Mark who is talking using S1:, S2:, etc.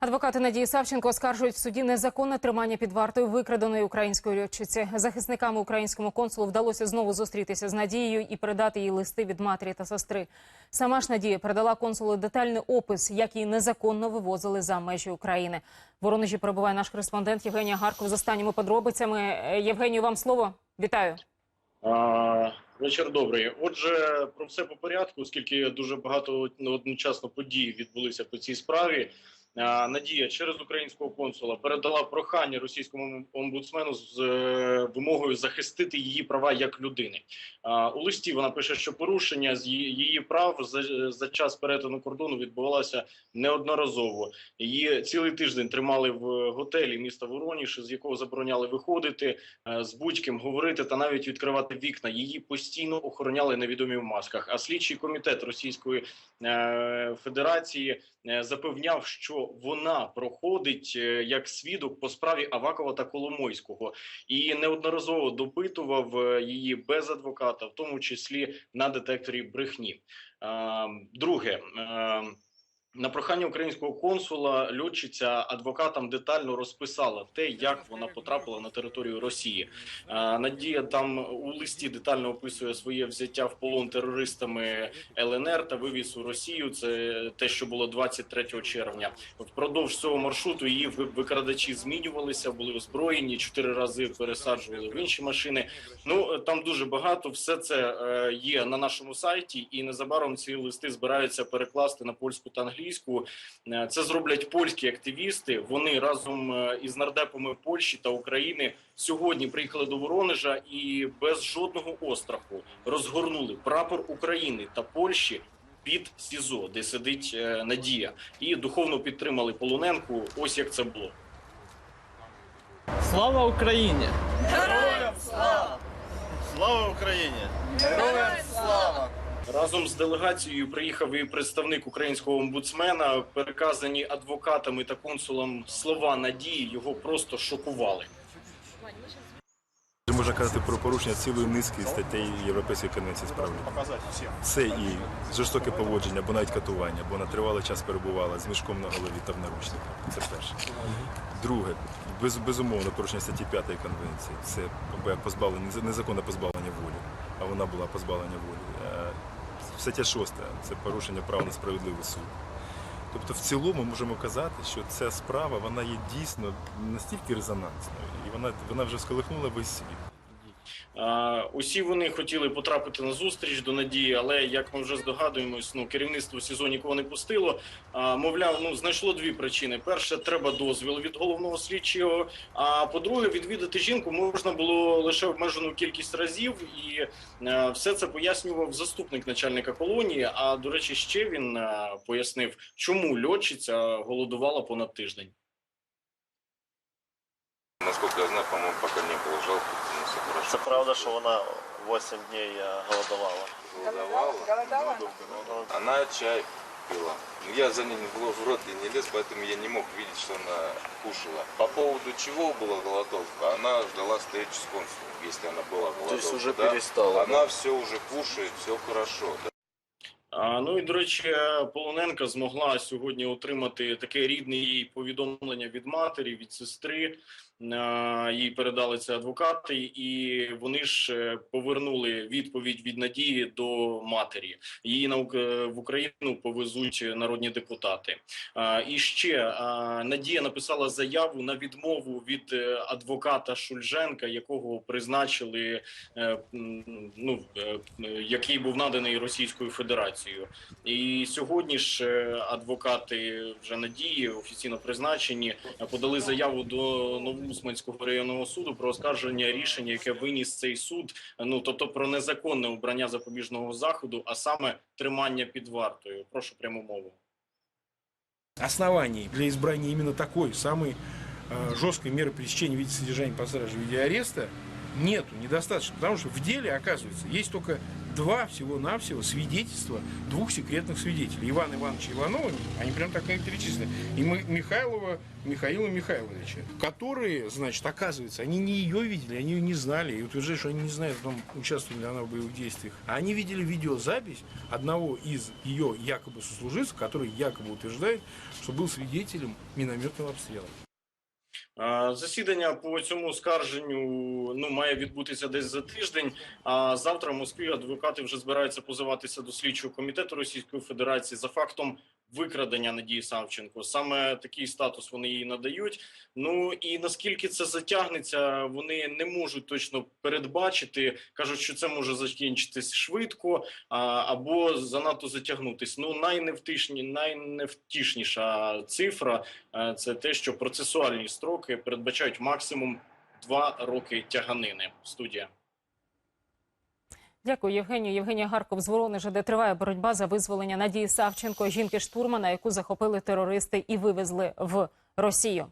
S1: Адвокати Надії Савченко оскаржують в суді незаконне тримання під вартою викраденої української льотчиці. Захисниками українському консулу вдалося знову зустрітися з Надією і передати їй листи від матері та сестри. Сама ж Надія передала консулу детальний опис, як її незаконно вивозили за межі України. В Воронежі перебуває наш кореспондент Євгенія Гарков з останніми подробицями. Е, Євгенію, вам слово. Вітаю.
S2: А, вечір добрий. Отже, про все по порядку, оскільки дуже багато одночасно подій відбулися по цій справі. Надія через українського консула передала прохання російському омбудсмену з е, вимогою захистити її права як людини. У листі вона пише, що порушення з її, прав за, час перетину кордону відбувалося неодноразово. Її цілий тиждень тримали в готелі міста Вороніж, з якого забороняли виходити е, з будь-ким говорити та навіть відкривати вікна. Її постійно охороняли невідомі в масках. А слідчий комітет Російської е, Федерації запевняв, що вона проходить е, як свідок по справі Авакова та Коломойського, і неодноразово допитував е, її без адвоката, в тому числі на детекторі брехні. Е, Друге. На прохання українського консула льотчиця адвокатам детально розписала те, як вона потрапила на територію Росії. Е, Надія там у листі детально описує своє взяття в полон терористами ЛНР та вивіз у Росію. Це те, що було 23 червня. Впродовж цього маршруту її викрадачі змінювалися, були озброєні чотири рази пересаджували в інші машини. Ну там дуже багато. Все це е, є на нашому сайті, і незабаром ці листи збираються перекласти на польську та англійську. Е, Це зроблять польські активісти. Вони разом е, із нардепами Польщі та України сьогодні приїхали до Воронежа і без жодного остраху розгорнули прапор України та Польщі. Під СІЗО, де сидить е, Надія, і духовно підтримали полоненку. Ось як це було.
S3: Слава Україні!
S4: Героям Слава Україні!
S2: Разом з делегацією приїхав і представник українського омбудсмена. Переказані адвокатами та консулом слова надії його просто шокували.
S5: Можна казати про порушення цілої низки статей Європейської конвенції з прав людини. Це і жорстоке поводження, або навіть катування, бо вона тривалий час перебувала з мішком на голові та в наручниках. Це перше. Друге, без, безумовно, порушення статті 5 конвенції. Це позбавлення, незаконне позбавлення волі, а вона була позбавлення волі. Стаття 6 це порушення прав на справедливий суд. Тобто, в цілому можемо казати, що ця справа вона є дійсно настільки резонансною, і вона, вона вже сколихнула весь світ.
S2: Усі вони хотіли потрапити на зустріч до надії, але як ми вже здогадуємось, ну керівництво СІЗО нікого не пустило. Мовляв, ну знайшло дві причини: перше, треба дозвіл від головного слідчого. А по-друге, відвідати жінку можна було лише обмежену кількість разів, і е, все це пояснював заступник начальника колонії. А до речі, ще він е, пояснив, чому льотчиця голодувала понад тиждень.
S6: Насколько я знаю, по-моему, пока не было жалко, ну, все хорошо.
S4: Це правда, що вона 8 днів е, голодувала.
S6: Голодовала. Она чай пила. Ну, Я за ней в в рот и не лез, поэтому я не мог видеть, что она кушала. По поводу чего была голодовка, она ждала встречу с консулом, если она была голодовка.
S4: есть уже
S6: да?
S4: перестала,
S6: Она все уже кушает, все хорошо. да.
S2: А, ну і до речі, Полоненка змогла сьогодні отримати таке рідне їй повідомлення від матері, від сестри. А, Їй передали це адвокати, і вони ж е, повернули відповідь від Надії до матері. Її на в Україну повезуть народні депутати. І ще Надія написала заяву на відмову від е, адвоката Шульженка, якого призначили е, ну, е, який був наданий Російською Федерацією. І сьогодні ж е, адвокати вже надії офіційно призначені е, подали заяву до Новоусманського районного суду про оскарження рішення, яке виніс цей суд. Ну тобто про незаконне обрання запобіжного заходу, а саме тримання під вартою. Прошу пряму мову.
S7: оснований для избрания именно такой самой э, жесткой меры пресечения в виде содержания по страже в виде ареста
S3: Нету, недостаточно. Потому что в деле, оказывается, есть только два всего-навсего свидетельства двух секретных свидетелей. Ивана Ивановича Иванова, они прям так и перечислены, и Михайлова Михаила Михайловича, которые, значит, оказывается, они не ее видели, они ее не знали, и утверждают, что они не знают, о том, участвовала ли она в боевых действиях. А они видели видеозапись одного из ее якобы сослуживцев, который якобы утверждает, что был свидетелем минометного обстрела.
S2: Е, Засідання по цьому скарженню ну має відбутися десь за тиждень. А завтра в Москві адвокати вже збираються позиватися до слідчого комітету Російської Федерації за фактом викрадення Надії Савченко. Саме такий статус вони їй надають. Ну і наскільки це затягнеться, вони не можуть точно передбачити. кажуть, що це може закінчитись швидко а, або занадто затягнутись. Ну найневтишні, найневтішніша цифра е, це те, що процесуальні строки передбачають максимум два роки тяганини. Студія.
S1: Дякую, Євгенію. Євгенія Гарков з Воронежа, де триває боротьба за визволення Надії Савченко, жінки штурмана, яку захопили терористи і вивезли в Росію.